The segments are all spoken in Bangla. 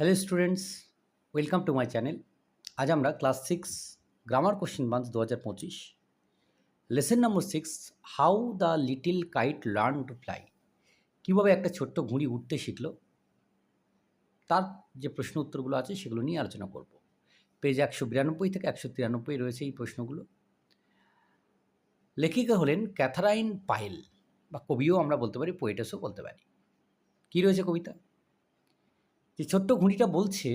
Hello students welcome to my channel আজ আমরা class six grammar question bank দু হাজার পঁচিশ। Lesson number six how the little kite learn to fly কীভাবে একটা ছোট্ট ঘুড়ি উঠতে শিখলো? তার যে প্রশ্ন উত্তরগুলো আছে সেগুলো নিয়ে আলোচনা করব। পেজ একশো বিরানব্বই থেকে একশো তিরানব্বই রয়েছে এই প্রশ্নগুলো। লেখিকা হলেন ক্যাথারাইন পাইল বা কবিও আমরা বলতে পারি পোয়েটাসও বলতে পারি। কী রয়েছে কবিতা? যে ছোট্ট ঘুড়িটা বলছে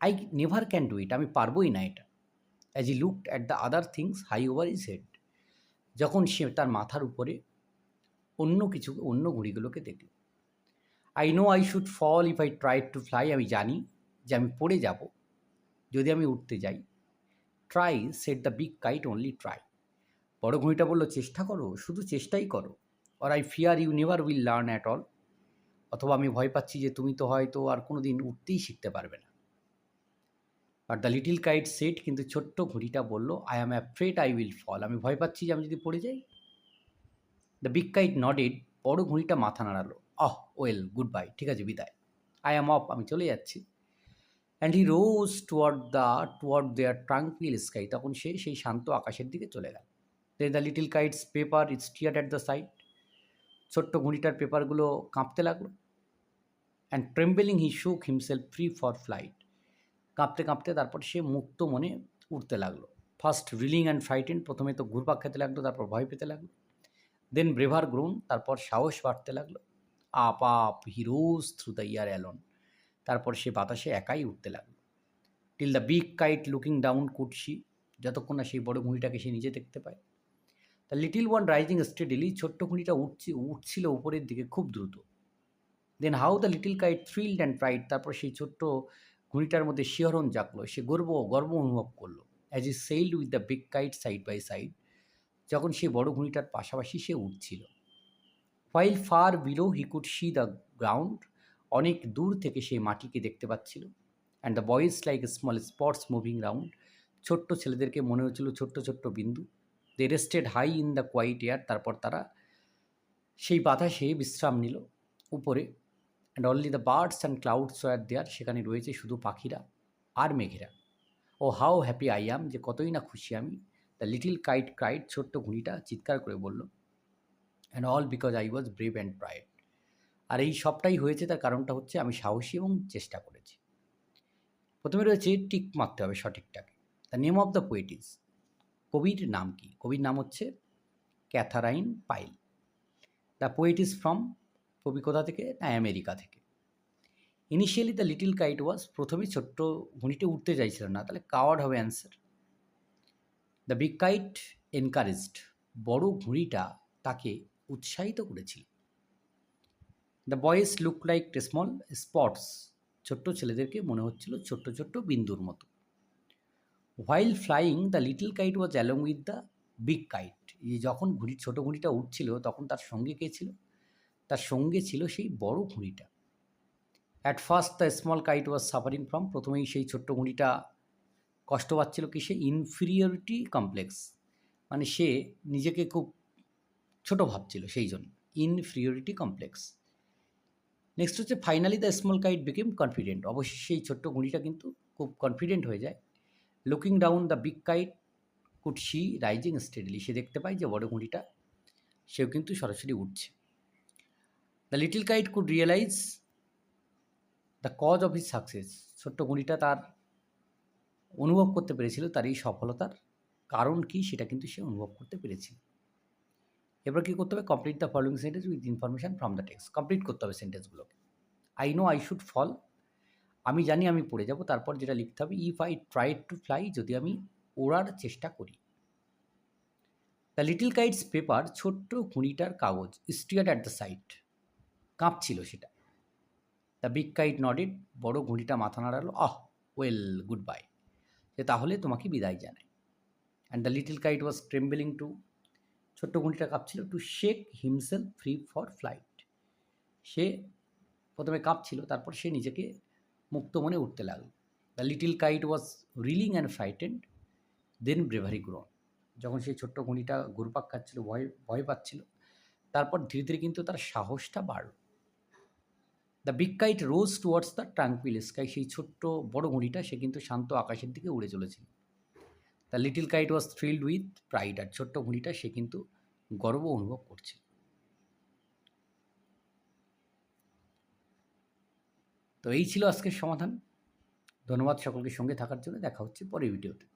I never can do it আমি পারবোই না এটা। As he looked at the other things high over his head যখন সে তার মাথার উপরে অন্য কিছু, অন্য ঘুড়িগুলোকে দেখল। I know I should fall if I try to fly আমি জানি যে আমি পড়ে যাব যদি আমি উঠতে যাই। Try said the big kite only try বড় ঘুড়িটা বলল, চেষ্টা করো, শুধু চেষ্টাই করো আর I fear you never will learn at all অথবা আমি ভয় পাচ্ছি যে তুমি তো হয়তো আর কোনো দিন উঠতেই শিখতে পারবে না। But the little kite said কিন্তু ছোট্ট ঘুড়িটা বলল I am afraid I will fall আমি ভয় পাচ্ছি যে আমি যদি পড়ে যাই। দ্য বিগ কাইট নডেড বড় ঘুড়িটা মাথা নাড়ালো। অহ ওয়েল গুড বাই ঠিক আছে, বিদায়। আই অ্যাম অফ আমি চলে যাচ্ছি। And he rose toward the toward there tranquil sky তখন সে সেই শান্ত আকাশের দিকে চলে গেল। Then the little kite's paper is tear at the side ছোট্ট ঘুড়িটার পেপারগুলো কাঁপতে লাগল। অ্যান্ড ট্রেম্বেলিং হি শুক হিমসেলফ ফ্রি ফর ফ্লাইট কাঁপতে কাঁপতে তারপর সে মুক্ত মনে উঠতে লাগল। ফার্স্ট রিলিং অ্যান্ড ফ্রাইটেন প্রথমে তো ঘুরপাক খেতে লাগল, তারপর ভয় পেতে লাগল। দেন ব্রেভার গ্রোন তারপর সাহস বাড়তে লাগল। Up up he rose through the air alone তারপর সে বাতাসে একাই উঠতে লাগল। Till the big kite looking down কুটসি যতক্ষণ না সেই বড় ঘুড়িটাকে সে নিজে দেখতে পায়। The little one rising steadily ছোট্ট ঘুড়িটা উঠছে, উঠছিল উপরের দিকে খুব দ্রুত। Then how the little kite thrilled and pride তারপর সেই ছোট্ট ঘুড়িটার মধ্যে শিহরণ জাগলো। সে গর্ব গর্ব অনুভব করল। As he sailed with the big kite side by side যখন সে বড় ঘুড়িটার পাশাপাশি সে উঠছিল while far below he could see the ground অনেক দূর থেকে সেই মাটিকে দেখতে পাচ্ছিল। And the boys like small spots moving round ছোট্ট ছেলেদেরকে মনে হচ্ছিল ছোট্ট ছোট্ট বিন্দু। They rested high in the quiet air তারপর তারা সেই বাতাসে বিশ্রাম নিল। উপরে and only the birds and clouds are there সেখানে রয়েছে শুধু পাখিরা আর মেঘেরা। Oh how happy I am যে কতই না খুশি আমি। দ্য লিটিল কাইট ক্রাইট ছোট্ট ঘুড়িটা চিৎকার করে বলল and all because I was brave and pride আর এই সবটাই হয়েছে তার কারণটা হচ্ছে আমি সাহসী এবং চেষ্টা করেছি। প্রথমে রয়েছে টিক মারতে হবে সঠিকটাকে the name of the poetess কবির নাম কি? কবির নাম হচ্ছে Katherine Pyle. The poet is from কবি কোথা থেকে না আমেরিকা থেকে। Initially the little kite was প্রথমে ছোট্ট ঘুড়িতে উঠতে চাইছিল না, তাহলে কাওয়ার্ড হবে answer the big kite encouraged বড় ঘুড়িটা তাকে উৎসাহিত করেছিল। The boys look like small spots ছোট্ট ছেলেদেরকে মনে হচ্ছিল ছোট্ট ছোট্ট বিন্দুর মতো। While flying the little kite was along with the big kite যখন ঘুড়ি ছোটো ঘুড়িটা উঠছিল তখন তার সঙ্গে কে ছিল? তার সঙ্গে ছিল সেই বড় ঘুড়িটা। At first the small kite was suffering from প্রথমেই সেই ছোট্ট ঘুড়িটা কষ্ট পাচ্ছিল কি সে ইনফিরিয়রিটি কমপ্লেক্স মানে সে নিজেকে খুব ছোট ভাবছিল সেই জন্য ইনফিরিয়রিটি কমপ্লেক্স নেক্সট হচ্ছে finally the small kite became confident অবশ্যই সেই ছোট্ট ঘুড়িটা কিন্তু খুব কনফিডেন্ট হয়ে যায়। Looking down the big kite could she rising steadily সে দেখতে পায় যে বড় ঘুড়িটা, সেও কিন্তু সরাসরি উঠছে। The little kite could realise the cause of his success ছোট্ট ঘুড়িটা তার অনুভব করতে পেরেছিল, তার এই সফলতার কারণ কি সেটা কিন্তু সে অনুভব করতে পেরেছিল। এবার কী করতে হবে? Complete the following sentence with information from the text complete করতে হবে সেন্টেন্সগুলোকে I know I should fall আমি জানি আমি পড়ে যাব। তারপর যেটা লিখতে হবে if I try to fly যদি আমি ওড়ার চেষ্টা করি। দ্য লিটিল কাইটস পেপার ছোট্ট ঘুড়িটার কাগজ স্টিয়ার অ্যাট দ্য সাইড কাঁপছিল সেটা। দ্য বিগ কাইট নডেড বড় ঘুড়িটা মাথা নাড়ালো, আহ ওয়েল গুড বাই সে তাহলে তোমাকে বিদায় জানায়। And the little kite was trembling to ছোট্ট ঘুড়িটা কাঁপছিল to shake himself free for flight সে প্রথমে কাঁপছিল, তারপর সে নিজেকে মুক্ত মনে উঠতে লাগল। The little kite was reeling and frightened then bravery grown যখন সেই ছোট্ট ঘুড়িটা ঘুরপাক খাচ্ছিল, ভয় ভয় পাচ্ছিল, তারপর ধীরে ধীরে কিন্তু তার সাহসটা বাড়ল। The big kite rose towards the tranquil sky সেই ছোট্ট বড় ঘুড়িটা সে কিন্তু শান্ত আকাশের দিকে উড়ে চলেছিল। The little kite was thrilled with pride আর ছোট্ট ঘুড়িটা সে কিন্তু গর্ব অনুভব করছে তো এই ছিল আজকের সমাধান। ধন্যবাদ সকলকে সঙ্গে থাকার জন্য। দেখা হচ্ছে পরের ভিডিওতে।